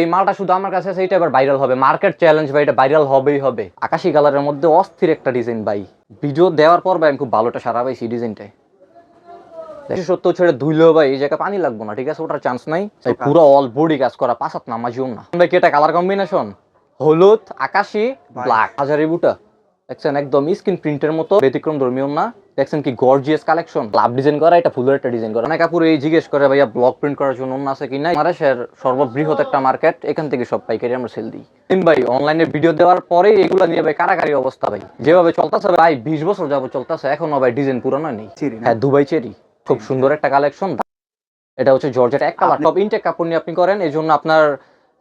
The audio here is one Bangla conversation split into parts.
এই মালটা শুধু আমার কাছে আছে এটা এবার ভাইরাল হবে। মার্কেট চ্যালেঞ্জ ভাই এটা ভাইরাল হবেই হবে। আকাশি কালারের মধ্যে অস্থির একটা ডিজাইন ভাই। ভিডিও দেওয়ার পর ভাই আমি খুব ভালোটা সারা পাইছি ডিজাইনটাই সত্য ছেড়ে ধুইলেও ভাই এই জায়গায় পানি লাগবো না ঠিক আছে? ওটার চান্স নাই। পুরো অল বডি কাজ করা পাঁচাত নামাজিও না। ভাই এটা কালার কম্বিনেশন হলুদ আকাশি ব্ল্যাক হাজারি বুটা। দেখছেন একদম স্ক্রিন প্রিন্টের মতো ব্যতিক্রম ধর্মীয় না। দেখছেন কি গর্জিয়াস কালেকশন লাভ ডিজাইন করা এটা ফুলের একটা ডিজাইন করা। অনেক কাপড় এই জিজ্ঞেস করে ভাইয়া ব্লক প্রিন্ট করার জন্য অন্য আছে কি না বাংলাদেশের সর্ববৃহৎ একটা মার্কেট এখান থেকে সব পাইকারি আমরা সেল দিই। ভাই অনলাইনে ভিডিও দেওয়ার পরে এগুলো নিয়ে ভাই কারাকারি অবস্থা ভাই। যেভাবে চলতেছে ভাই বিশ বছর যাব চলতেছে এখনও ভাই ডিজাইন পুরানো নেই। না? হ্যাঁ দুবাই চেরি খুব সুন্দর একটা কালেকশন এটা হচ্ছে জর্জেট এক কালার সব ইনটেক কাপড় নিয়ে আপনি করেন এই জন্য আপনার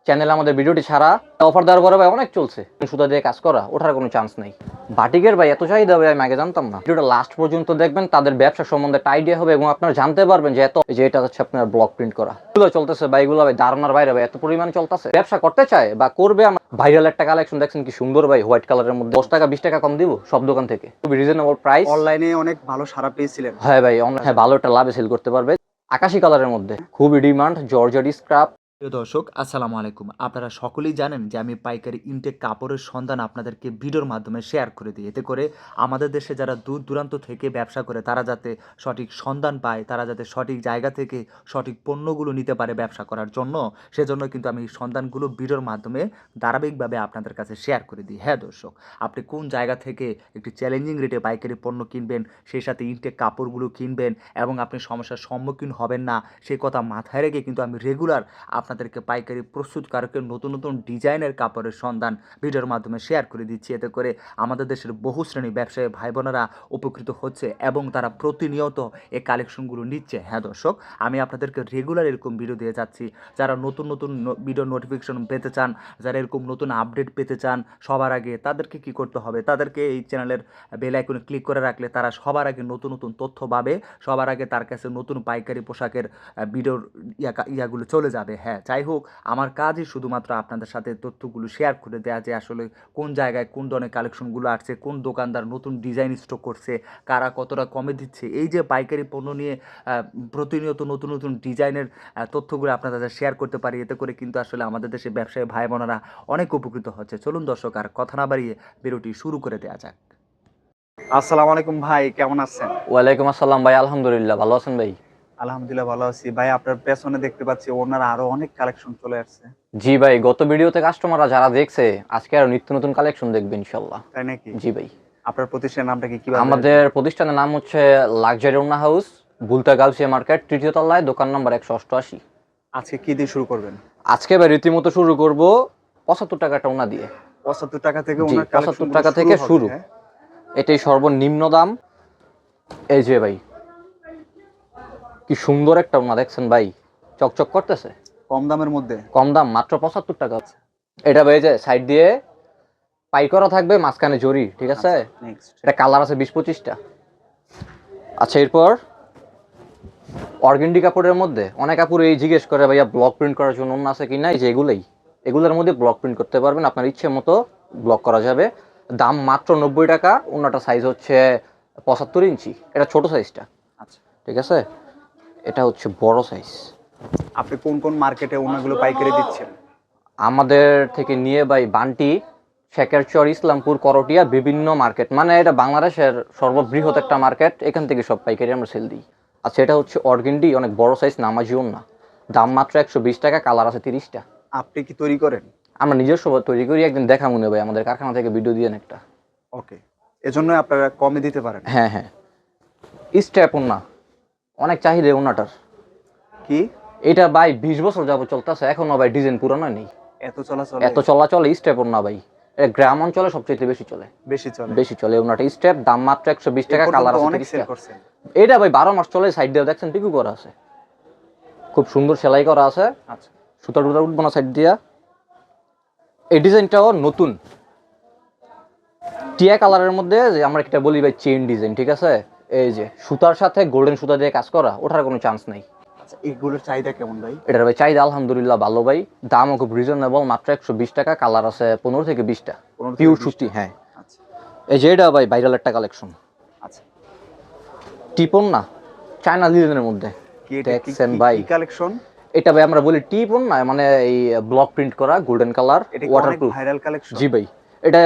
চ্যানেলে আমাদের ভিডিওটি ছাড়া অফার দেওয়ার পরে ভাই অনেক চলছে। সুতা দিয়ে কাজ করা ওঠার কোনো চান্স নেই। বাটিকের ভাই এত চাহিদা ভাই আমি আগে জানতাম না। ভিডিওটা লাস্ট পর্যন্ত দেখবেন তাদের ব্যবসা সম্বন্ধে একটা আইডিয়া হবে এবং আপনারা জানতে পারবেন যে এত যে এটা হচ্ছে আপনার ব্লক প্রিন্ট করা। এগুলো চলতেছে ভাই এগুলো ভাই ধারণার বাইরে ভাই এত পরিমাণে চলতেছে। ব্যবসা করতে চায় বা করবে আমার ভাইরাল একটা কালেকশন দেখছেন কি সুন্দর ভাই হোয়াইট কালারের মধ্যে। দশ টাকা বিশ টাকা কম দিব সব দোকান থেকে। খুবই রিজনেবল প্রাইস অনলাইনে অনেক ভালো সারা পেয়েছিলেন। হ্যাঁ ভাই অন- হ্যাঁ ভালো একটা লাভে সেল করতে পারবে। আকাশি কালারের মধ্যে। খুবই ডিমান্ড জর্জেট স্ক্রাপ প্রিয় দর্শক, আসসালামু আলাইকুম। আপনারা সকলেই জানেন যে আমি পাইকারি ইনটেক কাপড়ের সন্ধান আপনাদেরকে ভিডিওর মাধ্যমে শেয়ার করে দিই। এতে করে আমাদের দেশে যারা দূর দূরান্ত থেকে ব্যবসা করে, তারা যাতে সঠিক সন্ধান পায়, তারা যাতে সঠিক জায়গা থেকে সঠিক পণ্যগুলো নিতে পারে ব্যবসা করার জন্য, সেজন্য কিন্তু আমি সন্ধানগুলো ভিডিওর মাধ্যমে ধারাবাহিকভাবে আপনাদের কাছে শেয়ার করে দিই। হ্যাঁ দর্শক, আপনি কোন জায়গা থেকে একটি চ্যালেঞ্জিং রেটে পাইকারি পণ্য কিনবেন, সেই সাথে ইনটেক কাপড়গুলো কিনবেন এবং আপনি সমস্যার সম্মুখীন হবেন না সেই কথা মাথায় রেখে কিন্তু আমি রেগুলার আপনাদেরকে পাইকারি প্রস্তুতকারকের নতুন নতুন ডিজাইনের কাপড়ের সন্ধান ভিডিওর মাধ্যমে শেয়ার করে দিচ্ছি। এতে করে আমাদের দেশের বহু শ্রেণি ব্যবসায়ী ভাই বোনেরা উপকৃত হচ্ছে এবং তারা প্রতিনিয়ত এই কালেকশনগুলো নিচ্ছে। হ্যাঁ দর্শক, আমি আপনাদেরকে রেগুলার এরকম ভিডিও দিয়ে যাচ্ছি। যারা নতুন নতুন ভিডিও নোটিফিকেশন পেতে চান, যারা এরকম নতুন আপডেট পেতে চান সবার আগে তাদেরকে কি করতে হবে? তাদেরকে এই চ্যানেলের বেল আইকনে ক্লিক করে রাখলে তারা সবার আগে নতুন নতুন তথ্য পাবে, সবার আগে তার কাছে নতুন পাইকারি পোশাকের ভিডিওর ইয়া ইয়াগুলো চলে যাবে। হ্যাঁ যাই হোক আমার কাজই শুধুমাত্র আপনাদের সাথে তথ্যগুলো শেয়ার করে দেওয়া যে আসলে কোন জায়গায় কোন ধরনের কালেকশনগুলো আসছে কোন দোকানদার নতুন ডিজাইন স্টক করছে কারা কতটা কমে দিচ্ছে এই যে পাইকারি পণ্য নিয়ে আহ, প্রতিনিয়ত নতুন নতুন ডিজাইনের তথ্যগুলো আপনাদের সাথে শেয়ার করতে পারি এতে করে কিন্তু আসলে আমাদের দেশে ব্যবসায়ী ভাই বোনেরা অনেক উপকৃত হচ্ছে। চলুন দর্শক আর কথা না বাড়িয়ে ভিডিওটি শুরু করে দেওয়া যাক। আসসালামু আলাইকুম ভাই কেমন আছেন? ওয়ালাইকুম আসসালাম ভাই আলহামদুলিল্লাহ ভালো আছেন ভাই? আলহামদুলিল্লাহ ভালো আছি। ভাই আপনার পেছনে দেখতে পাচ্ছি ওনার আরও অনেক কালেকশন চলে আসছে। জি ভাই গত ভিডিওতে কাস্টমাররা যারা দেখছে আজকে আরও নিত্য নতুন কালেকশন দেখবে ইনশাল্লাহ তাই নাকি? জি ভাই। আপনার প্রতিষ্ঠানের নামটা কি কীভাবে? আমাদের প্রতিষ্ঠানের নাম হচ্ছে লাক্সারি ওনা হাউস বুলতা গাউসিয়া মার্কেট তৃতীয় তলায় দোকান নম্বর একশো অষ্টআশি। আজকে কি দিয়ে শুরু করবেন? আজকে ভাই রীতিমতো শুরু করব পঁচাত্তর টাকাটা ওনা দিয়ে। পঁচাত্তর টাকা থেকে ওনার 75 টাকা থেকে শুরু। এটাই সর্বনিম্ন দাম। এই যে ভাই কি সুন্দর একটা ওনা দেখছেন ভাই? চকচক করতেছে? কম দামের মধ্যে। কম দাম মাত্র পঁচাত্তর টাকা আছে। এটা যে সাইড দিয়ে পাই করা থাকবে মাঝখানে জরি ঠিক আছে? এটা কালার আছে বিশ পঁচিশটা। আচ্ছা এরপর অর্গেন্ডি কাপড়ের মধ্যে অনেক কাপড় এই জিজ্ঞেস করে ভাইয়া ব্লক প্রিন্ট করার জন্য অন্য আছে কি নাই? যে এগুলোই। এগুলোর মধ্যে ব্লক প্রিন্ট করতে পারবেন আপনার ইচ্ছে মতো ব্লক করা যাবে। দাম মাত্র নব্বই টাকা অন্যটা সাইজ হচ্ছে পঁচাত্তর ইঞ্চি। এটা ছোট সাইজটা আচ্ছা। ঠিক আছে? এটা হচ্ছে বড় সাইজ আপনি কোন কোন মার্কেটে ওনাগুলো পাইকারি দিচ্ছেন? আমাদের থেকে নিয়ে ভাই বান্টি শেখেরচর ইসলামপুর করটিয়া বিভিন্ন মার্কেট। মানে এটা বাংলাদেশের সর্ববৃহৎ একটা মার্কেট এখান থেকে সব পাইকারি আমরা সেল দিই। আচ্ছা এটা হচ্ছে অর্গেন্ডি অনেক বড় সাইজ নামাজিও না দাম মাত্র একশো বিশ টাকা কালার আছে তিরিশটা। আপনি কি তৈরি করেন? আমরা নিজস্ব তৈরি করি একদিন দেখা মনে ভাই আমাদের কারখানা থেকে ভিডিও দিয়ে একটা। ওকে এজন্য আপনারা কমে দিতে পারেন। হ্যাঁ হ্যাঁ। স্টেপ ওনা অনেক চাহিদা ওনাটার কি? এটা ভাই বিশ বছর যাব চলতেছে এখনও ভাই ডিজাইন পুরানো নেই এত চলাচল এত চলাচল স্টেপ ওনা ভাই। গ্রাম অঞ্চলে সবচেয়ে বেশি চলে। বেশি চলে। বেশি চলে ওনাটা স্টেপ দাম মাত্র একশো বিশ টাকা কালার অনেক সেল করছেন। এটা ভাই বারো মাস চলে সাইড দিয়ে দেখছেন পিকু করা আছে। খুব সুন্দর সেলাই করা আছে। আচ্ছা। সুতা টুতা উঠবো না সাইড দিয়া। এই ডিজাইনটাও নতুন। টিয়া কালারের মধ্যে যে আমরা একটা বলি ভাই চেইন ডিজাইন ঠিক আছে? এই যে সুতার সাথে গোল্ডেন সুতা দিয়ে কাজ করা ওঠার কোনো চান্স নাই। আচ্ছা এগুলোর চাহিদা কেমন ভাই? এটার ভাই চাহিদা আলহামদুলিল্লাহ ভালো ভাই। দামও খুব রিজনেবল মাত্র একশো বিশ টাকা কালার আছে পনেরো থেকে বিশটা পিওর সুতি হ্যাঁ। আচ্ছা। এই যে এটা ভাই ভাইরাল একটা কালেকশন আচ্ছা। টিপন না চায়না ডিজাইনের মধ্যে। দেখছেন ভাই? কালেকশন এটা ভাই আমরা বলি টিপ না মানে এই ব্লক প্রিন্ট করা golden colour waterproof viral collection জি ভাই এটা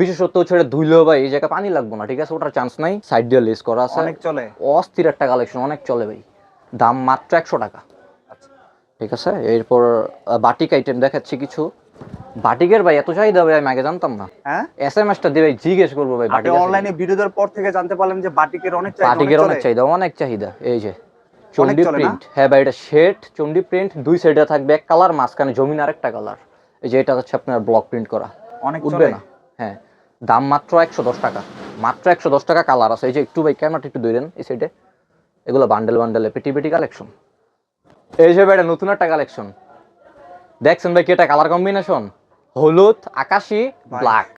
বিশেষত ছেড়ে ধুইলেও ভাই এই জায়গায় পানি লাগবে না ঠিক আছে? ওটার চান্স নাই। সাইড দিয়ে লেস করা আছে। অনেক চলে। অস্থির একটা কালেকশন অনেক চলে ভাই। দাম মাত্র একশো টাকা। আচ্ছা। ঠিক আছে? এরপর বাটিক আইটেম দেখাচ্ছি কিছু। বাটিকের ভাই এত চাহিদা ভাই আমি আগে জানতাম না। হ্যাঁ? এস এম এসটা দিয়ে ভাই জিজ্ঞেস করব ভাই বাটিক অনলাইনে ভিডিও দেওয়ার পর থেকে জানতে পারলাম যে বাটিকের অনেক চাহিদা, বাটিকের। অনেক চাহিদা অনেক চাহিদা। এই যে চন্ডি প্রিন্ট হ্যাঁ ভাই এটা শেড চন্ডি প্রিন্ট দুই সাইডে থাকবে এক কালার মাঝখানে জমিন আরেকটা কালার এই যে এটা হচ্ছে আপনার ব্লক প্রিন্ট করা। অনেক উঠবে না? হ্যাঁ। দাম মাত্র একশো দশ টাকা। মাত্র একশো দশ টাকা কালার আছে। এই যে একটু ভাই ক্যামেরাটা একটু ধরেন এই সাইডে এগুলো বান্ডেল বান্ডেলে পেটি পেটি কালেকশন এই যে ভাই এটা নতুন একটা কালেকশন দেখছেন ভাই কি এটা কালার কম্বিনেশন হলুদ আকাশি ব্ল্যাক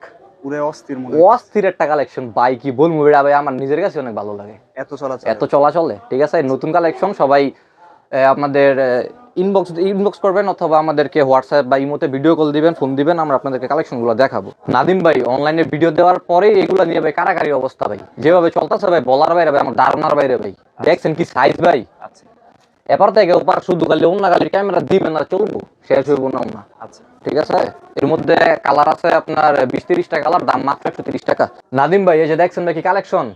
পুরো অস্থির মনে অস্থির একটা কালেকশন কি বলব এটা ভাই আমার নিজের কাছে অনেক ভালো লাগে। এত চলা এত চলা চলে ঠিক আছে? নতুন কালেকশন সবাই আপনাদের ইনবক্স ইনবক্স করবেন অথবা আমাদেরকে হোয়াটসঅ্যাপ বা ইমোতে ভিডিও কল দিবেন ফোন দিবেন আমরা আপনাদেরকে কালেকশনগুলো দেখাবো। নাদিম ভাই অনলাইনে ভিডিও দেওয়ার পরেই এগুলো নিয়ে ভাই কারাকারি অবস্থা ভাই। যেভাবে চলতেছে ভাই বলার বাইরে ভাই আমার ধারণার বাইরে ভাই। দেখছেন কি সাইজ ভাই? আচ্ছা। এবার থেকে ওপার শুধু খালি অন্য খালি ক্যামেরা দিবেন না চলবো শেষ হইব না না আচ্ছা। ঠিক আছে? এর মধ্যে কালার আছে আপনার বিশ তিরিশটা কালার দাম মাত্র একশো তিরিশ টাকা। নাদিম ভাই এই যে দেখছেন ভাই কি কালেকশন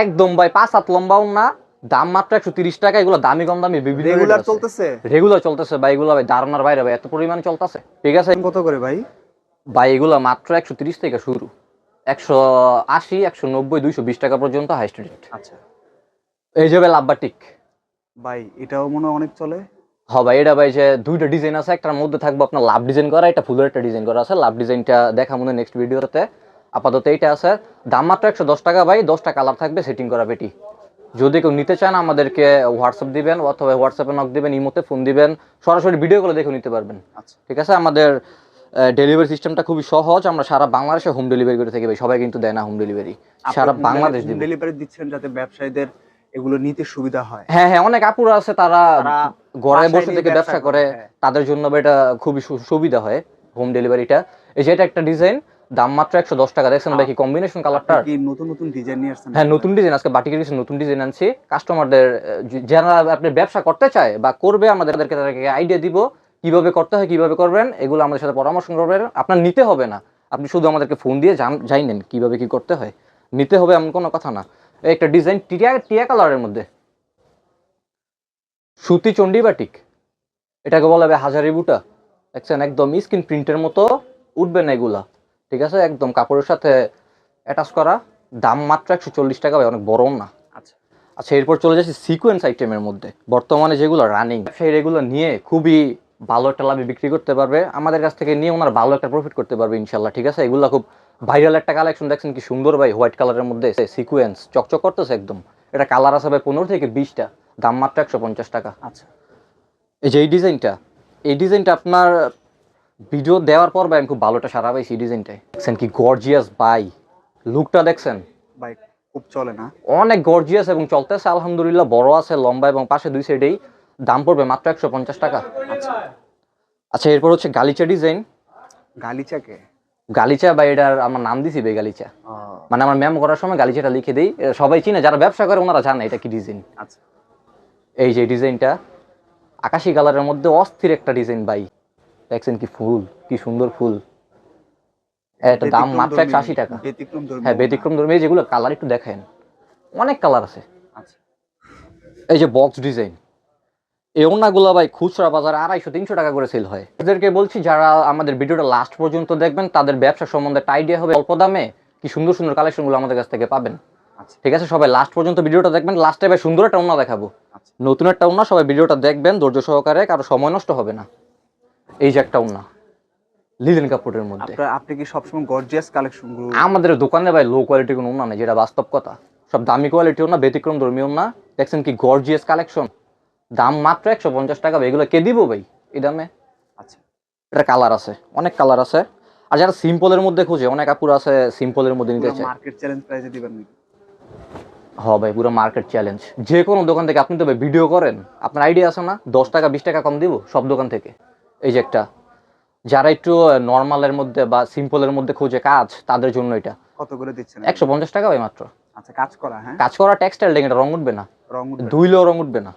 একদম ভাই পাঁচ হাত লম্বাও না দাম মাত্র একশো তিরিশ টাকা এগুলো দামি কম দামি বিভিন্ন রেগুলার চলতেছে? রেগুলার চলতেছে ভাই এগুলো ভাই ধারণার বাইরে ভাই এত পরিমাণ চলতেছে। ঠিক আছে? কত করে ভাই? ভাই এগুলো মাত্র একশো তিরিশ থেকে শুরু। একশো আশি একশো নব্বই দুইশো বিশ টাকা পর্যন্ত হাই স্টুডেন্ট আচ্ছা। এই যে ভাই লাভবাটিক ভাই এটাও মনে হয় অনেক চলে? হ ভাই এটা ভাই যে দুইটা ডিজাইন আছে একটার মধ্যে থাকবে আপনার লাভ ডিজাইন করা এটা ফুলের একটা ডিজাইন করা আছে। লাভ ডিজাইনটা দেখা মনে নেক্সট ভিডিওতে আপাতত এইটা আছে। দাম মাত্র একশো দশ টাকা ভাই দশটা কালার থাকবে সেটিং করা পেটি। যদি কেউ নিতে চান আমাদেরকে হোয়াটসঅ্যাপ দিবেন অথবা হোয়াটসঅ্যাপে নক দিবেন ইমোতে ফোন দিবেন সরাসরি ভিডিও করে দেখে নিতে পারবেন। আচ্ছা। ঠিক আছে? আমাদের ডেলিভারি সিস্টেমটা খুবই সহজ। আমরা সারা বাংলাদেশে হোম ডেলিভারি করে থাকি ভাই। সবাই কিন্তু দেয় না হোম ডেলিভারি সারা বাংলাদেশ দিব। ডেলিভারি দিচ্ছেন যাতে ব্যবসায়ীদের এগুলো নিতে সুবিধা হয়। হ্যাঁ হ্যাঁ অনেক আপুরা আছে তারা ঘরে বসে থেকে ব্যবসা করে। হ্যাঁ। তাদের জন্য এটা খুবই সুবিধা হয় হোম ডেলিভারিটা এই যে এটা একটা ডিজাইন দাম মাত্র একশো দশ টাকা। দেখছেন ভাই কি কম্বিনেশন কালারটা কি নতুন নতুন ডিজাইন নিয়ে আসছেন? হ্যাঁ নতুন ডিজাইন আজকে বাটিকের কিছু নতুন ডিজাইন আনছি। কাস্টমারদের যারা আপনি ব্যবসা করতে চায় বা করবে আমাদেরকে তাদেরকে আইডিয়া দিব কীভাবে করতে হয় কীভাবে করবেন এগুলো আমাদের সাথে পরামর্শ করবেন। আপনার নিতে হবে না। আপনি শুধু আমাদেরকে ফোন দিয়ে জান জানেন কীভাবে কি করতে হয়। নিতে হবে এমন কোনো কথা না। একটা ডিজাইন টিয়া টিয়া কালারের মধ্যে। সুতি চণ্ডী বাটিক। এটাকে বলা হবে হাজারি বুটা। দেখছেন একদম স্ক্রিন প্রিন্টের মতো। উঠবে না এগুলা। ঠিক আছে? একদম কাপড়ের সাথে অ্যাটাচ করা। দাম মাত্র একশো চল্লিশ টাকা ভাই অনেক বড় না। আচ্ছা। আচ্ছা এরপর চলে যাচ্ছি সিকোয়েন্স আইটেমের মধ্যে। বর্তমানে যেগুলো রানিং সেই এগুলো নিয়ে খুবই ভালো একটা লাভে বিক্রি করতে পারবে। আমাদের কাছ থেকে নিয়ে ওনার ভালো একটা প্রফিট করতে পারবে ইনশাল্লাহ ঠিক আছে? এগুলো খুব ভাইরাল একটা কালেকশন দেখছেন কি সুন্দর ভাই হোয়াইট কালারের মধ্যে সিকোয়েন্স চকচক করতেছে একদম। এটা কালার আছে ভাই পনেরো থেকে বিশটা দাম মাত্র একশো পঞ্চাশ টাকা। আচ্ছা। এই যে এই ডিজাইনটা এই ডিজাইনটা আপনার ভিডিও দেওয়ার পর ভাই আমি খুব ভালোটা সারা পাইছি এই ডিজাইনটায় দেখছেন কি গর্জিয়াস বাই লুকটা দেখছেন? ভাই খুব চলে না? অনেক গর্জিয়াস এবং চলতেছে আলহামদুলিল্লাহ বড় আছে লম্বা এবং পাশে দুই সাইডেই দাম পড়বে মাত্র একশো পঞ্চাশ টাকা। আচ্ছা। আচ্ছা এরপর হচ্ছে গালিচা ডিজাইন গালিচাকে? গালিচা বা এটার আমার নাম দিছি ভাই গালিচা। মানে আমার ম্যাম করার সময় গালিচাটা লিখে দিই। সবাই চিনে যারা ব্যবসা করে ওনারা জানে এটা কি ডিজাইন আচ্ছা। এই যে ডিজাইনটা আকাশি কালারের মধ্যে অস্থির একটা ডিজাইন ভাই। দেখছেন কি ফুল কি সুন্দর ফুল। এটা দাম মাত্র একশো আশি টাকা। হ্যাঁ ব্যতিক্রম ধর্মী এই যেগুলো কালার একটু দেখেন। অনেক কালার আছে। আচ্ছা। এই যে বক্স ডিজাইন এই ওনাগুলো ভাই খুচরা বাজারে আড়াইশো তিনশো টাকা করে সেল হয়। এদেরকে বলছি যারা আমাদের ভিডিওটা লাস্ট পর্যন্ত দেখবেন তাদের ব্যবসা সম্বন্ধে একটা আইডিয়া হবে অল্প দামে কি সুন্দর সুন্দর কালেকশনগুলো আমাদের কাছ থেকে পাবেন। আচ্ছা। ঠিক আছে সবাই লাস্ট পর্যন্ত ভিডিওটা দেখবেন। লাস্টে ভাই সুন্দর একটা ওনা দেখাবো। আচ্ছা। নতুন একটা ওনা সবাই ভিডিওটা দেখবেন ধৈর্য সহকারে কারও সময় নষ্ট হবে না। এই যে একটা ওনা লিলেন কাপড়ের মধ্যে। আপনার আপনি কি সবসময় গর্জিয়াস কালেকশনগুলো আমাদের দোকানে ভাই লো কোয়ালিটি কোনো ওনা নেই যেটা বাস্তব কথা। সব দামি কোয়ালিটিও না ব্যতিক্রম ধর্মীয় না দেখছেন কি গর্জিয়াস কালেকশন দাম মাত্র একশো পঞ্চাশ টাকা এগুলো কে দিব ভাই? এই দামে। আচ্ছা। এটা কালার আছে অনেক কালার আছে। আর যারা সিম্পলের মধ্যে খুঁজে অনেক আপুর আছে সিম্পলের মধ্যে নিতে চায়। মার্কেট চ্যালেঞ্জ প্রাইসে দিবেন নাকি? হ ভাই পুরো মার্কেট চ্যালেঞ্জ যে কোনো দোকান থেকে আপনি তো ভাই ভিডিও করেন আপনার আইডিয়া আছে না? দশ টাকা বিশ টাকা কম দিব সব দোকান থেকে। এই যে একটা যারা একটু নর্মালের মধ্যে বা সিম্পলের মধ্যে খুঁজে কাজ তাদের জন্য এটা। কত করে দিচ্ছেন? একশো পঞ্চাশ টাকা ভাই মাত্র। আচ্ছা কাজ করা হ্যাঁ? কাজ করা টেক্সটাইল এটা রং উঠবে না। রং উঠবে। ধুইলেও রং উঠবে না।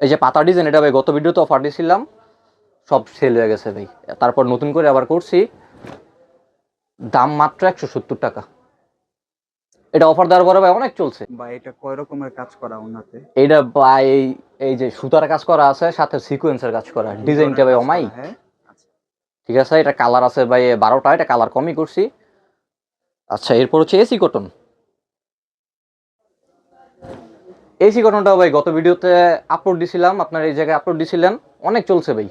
এই যে পাতা ডিজাইন এটা ভাই গত ভিডিওতে অফার দিয়েছিলাম। সব সেল হয়ে গেছে ভাই। তারপর নতুন করে আবার করছি। দাম মাত্র একশো সত্তর টাকা। এটা অফার দেওয়ার পরে ভাই অনেক চলছে। বা এটা কয় রকমের কাজ করা ওনাতে? এইটা ভাই এই যে সুতার কাজ করা আছে সাথে সিকোয়েন্সের কাজ করা ডিজাইনটা ভাই অমাই হ্যাঁ? ঠিক আছে এটা কালার আছে ভাই বারোটা এটা কালার কমই করছি। আচ্ছা এরপর হচ্ছে এসি কটন এসি কটনটাও ভাই গত ভিডিওতে আপলোড দিছিলাম আপনার এই জায়গায় আপলোড দিছিলেন অনেক চলছে ভাই।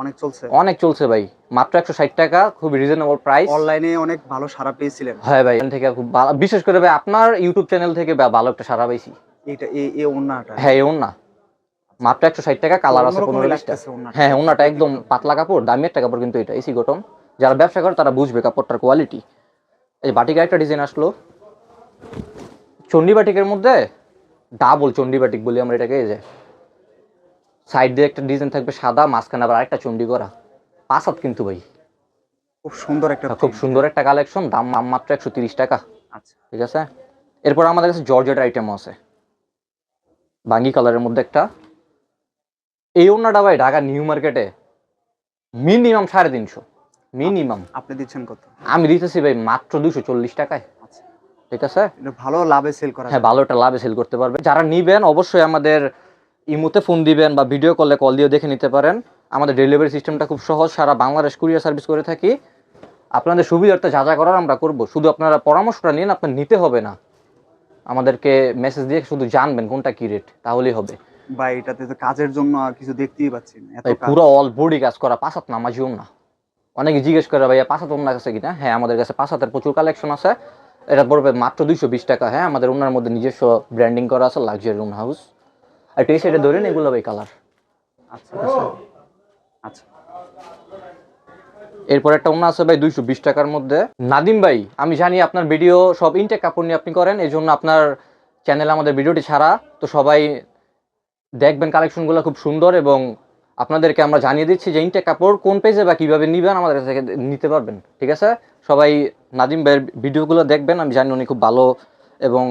অনেক চলছে। অনেক চলছে ভাই। মাত্র একশো ষাট টাকা খুব রিজনেবল প্রাইস অনলাইনে অনেক ভালো সারা পেয়েছিলেন। হ্যাঁ ভাই থেকে খুব ভালো। বিশেষ করে ভাই আপনার ইউটিউব চ্যানেল থেকে ভালো একটা সারা পাইছি। এটা ওন্নাটা হ্যাঁ ওন্না মাত্র একশো ষাট টাকা কালার আছে অন্যরকমই পনেরো বিশটা হ্যাঁ ওনাটা একদম পাতলা কাপড় দামি একটা কাপড় কিন্তু এটা এসি কটন। যারা ব্যবসা করে তারা বুঝবে কাপড়টার কোয়ালিটি এই বাটিকের একটা ডিজাইন আসলো। চণ্ডী বাটিকের মধ্যে ডাবল চণ্ডী বাটিক বলি আমরা এটাকে এই যে। সাইড দিয়ে একটা ডিজাইন থাকবে সাদা মাঝখানে আবার আরেকটা চণ্ডী করা। পাঁচ হাত কিন্তু ভাই। খুব সুন্দর একটা খুব সুন্দর একটা কালেকশন দাম দাম মাত্র একশো তিরিশ টাকা। আচ্ছা। ঠিক আছে? এরপর আমাদের কাছে জর্জেট আইটেমও আছে। বাঙ্গি কালারের মধ্যে একটা। এই ওনাটা ভাই ঢাকা নিউ মার্কেটে মিনিমাম সাড়ে তিনশো। মিনিমাম আপনি দিচ্ছেন কত? আমি দিতেছি ভাই মাত্র দুশো চল্লিশ টাকায়। আচ্ছা। ঠিক আছে? এটা ভালো লাভে সেল করা হ্যাঁ ভালো একটা লাভে সেল করতে পারবে। যারা নিবেন অবশ্যই আমাদের ইমোতে ফোন দিবেন বা ভিডিও কলে কল দিয়ে দেখে নিতে পারেন। আমাদের ডেলিভারি সিস্টেমটা খুব সহজ সারা বাংলাদেশ কুরিয়ার সার্ভিস করে থাকি। আপনাদের সুবিধার্থে যা যা করার আমরা করব। শুধু আপনারা পরামর্শটা নিন আপনার নিতে হবে না। আমাদেরকে মেসেজ দিয়ে শুধু জানবেন কোনটা কি রেট তাহলেই হবে। বা এটাতে তো কাজের জন্য আর কিছু দেখতেই পাচ্ছি না এত কাজ। পুরো অল বডি কাজ করা পাঁচাত নামাজিও না। অনেকে জিজ্ঞেস করে ভাইয়া পাঁচাত ওনার কাছে কিনা? হ্যাঁ আমাদের কাছে পাঁচাতের প্রচুর কালেকশন আছে। এটা পড়বে মাত্র দুইশো বিশ টাকা। হ্যাঁ আমাদের ওনার মধ্যে নিজস্ব ব্র্যান্ডিং করা আছে লাক্সারি রুম হাউস আর টি সাইডে ধরেন এগুলো ভাই কালার আচ্ছা আচ্ছা। আচ্ছা। এরপর একটা ওনা আছে ভাই দুইশো বিশ টাকার মধ্যে। নাদিম ভাই আমি জানি আপনার ভিডিও সব ইনটেক কাপড় নিয়ে আপনি করেন এই জন্য আপনার চ্যানেলে আমাদের ভিডিওটি ছাড়া। তো সবাই দেখবেন কালেকশনগুলো খুব সুন্দর এবং আপনাদেরকে আমরা জানিয়ে দিচ্ছি যে ইনটেক কাপড় কোন পেজে বা কীভাবে নিবেন আমাদের কাছ থেকে নিতে পারবেন। ঠিক আছে? সবাই নাদিম ভাইয়ের ভিডিওগুলো দেখবেন আমি জানি উনি খুব ভালো এবং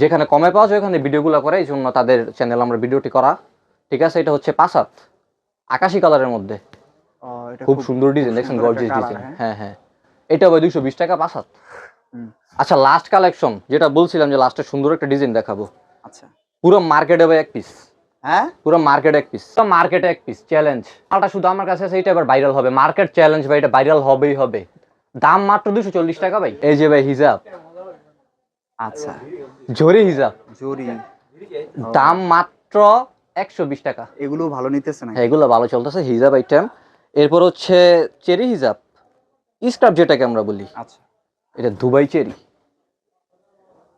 যেখানে কমে পাওয়া যায় ওখানে ভিডিওগুলো করে এই জন্য তাদের চ্যানেল আমরা ভিডিওটি করা। ঠিক আছে এটা হচ্ছে পাসাত আকাশি কালারের মধ্যে। খুব সুন্দর ডিজাইন দেখছেন গর্জিয়াস ডিজাইন হ্যাঁ। হ্যাঁ এটা ভাই দুইশো বিশ টাকা হুম, আচ্ছা লাস্ট কালেকশন যেটা বলছিলাম যে লাস্টে সুন্দর একটা ডিজাইন দেখাবো। আচ্ছা। পুরো মার্কেটে ভাই এক পিস হ্যাঁ? পুরো মার্কেট এক পিস মার্কেটে এক পিস চ্যালেঞ্জ আলটা শুধু আমার কাছে আছে এটা এবার ভাইরাল হবে। মার্কেট চ্যালেঞ্জ ভাই এটা ভাইরাল হবেই হবে। দাম মাত্র দুশো চল্লিশ টাকা ভাই। এই যে ভাই হিজাব। আচ্ছা। জরি হিজাব। জরি। দাম মাত্র একশো বিশ টাকা। এগুলো ভালো নিতেছে না হ্যাঁ এগুলো ভালো চলতেছে হিজাব আইটেম এরপর হচ্ছে চেরি হিজাব। স্ক্রাব যেটাকে আমরা বলি। আচ্ছা। এটা দুবাই চেরি।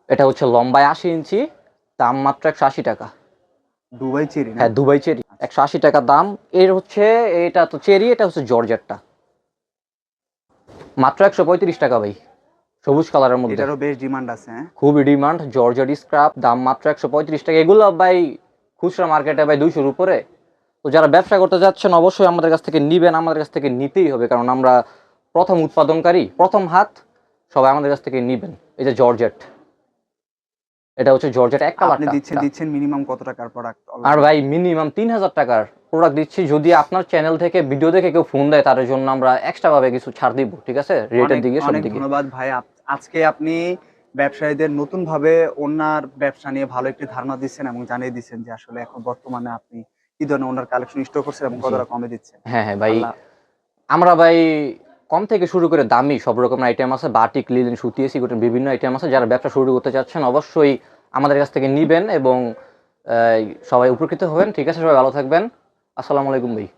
এটা হচ্ছে লম্বায় আশি ইঞ্চি দাম মাত্র একশো আশি টাকা। দুবাই চেরি হ্যাঁ দুবাই চেরি। একশো আশি টাকা দাম। এর হচ্ছে এটা তো চেরি এটা হচ্ছে জর্জেটটা। মাত্র একশো পঁয়ত্রিশ টাকা ভাই। সবুজ কালারের মধ্যে। এটারও বেশ ডিমান্ড আছে হ্যাঁ? খুবই ডিমান্ড জর্জেট স্ক্রাব দাম মাত্র একশো পঁয়ত্রিশ টাকা। এগুলো ভাই খুচরা মার্কেটে ভাই দুইশোর উপরে। তো যারা ব্যবসা করতে যাচ্ছেন অবশ্যই আমাদের কাছ থেকে নিবেন আমাদের কাছ থেকে নিতেই হবে। কারণ আমরা প্রথম উৎপাদনকারী প্রথম হাত সবাই আমাদের কাছ থেকে নিবেন। এই যে জর্জেট এটা হচ্ছে জর্জেট এক আপনি দিচ্ছেন দিচ্ছেন মিনিমাম কত টাকার প্রোডাক্ট আর ভাই মিনিমাম তিন হাজার টাকার প্রোডাক্ট দিচ্ছি। যদি আপনার চ্যানেল থেকে ভিডিও দেখে কেউ ফোন দেয় তার জন্য আমরা এক্সট্রা ভাবে কিছু ছাড় দিব ঠিক আছে? রেটের দিকে সব অনেক দিকে। ধন্যবাদ ভাই আজকে আপনি ব্যবসায়ীদের নতুন ভাবে ওনার ব্যবসা নিয়ে ভালো একটি ধারণা দিচ্ছেন এবং জানিয়ে দিচ্ছেন যে আসলে এখন বর্তমানে আপনি কি ধরনের ওনার কালেকশন স্টোর করছেন এবং কতটা কমে দিচ্ছেন? হ্যাঁ হ্যাঁ ভাই। আমরা ভাই কম থেকে শুরু করে দামি সব রকমের আইটেম আছে বাটিক লিলেন সুতি সিকুটের বিভিন্ন আইটেম আছে। যারা ব্যবসা শুরু করতে চাচ্ছেন অবশ্যই আমাদের কাছ থেকে নিবেন এবং সবাই উপকৃত হবেন। ঠিক আছে সবাই ভালো থাকবেন। আসসালামু আলাইকুম ভাই।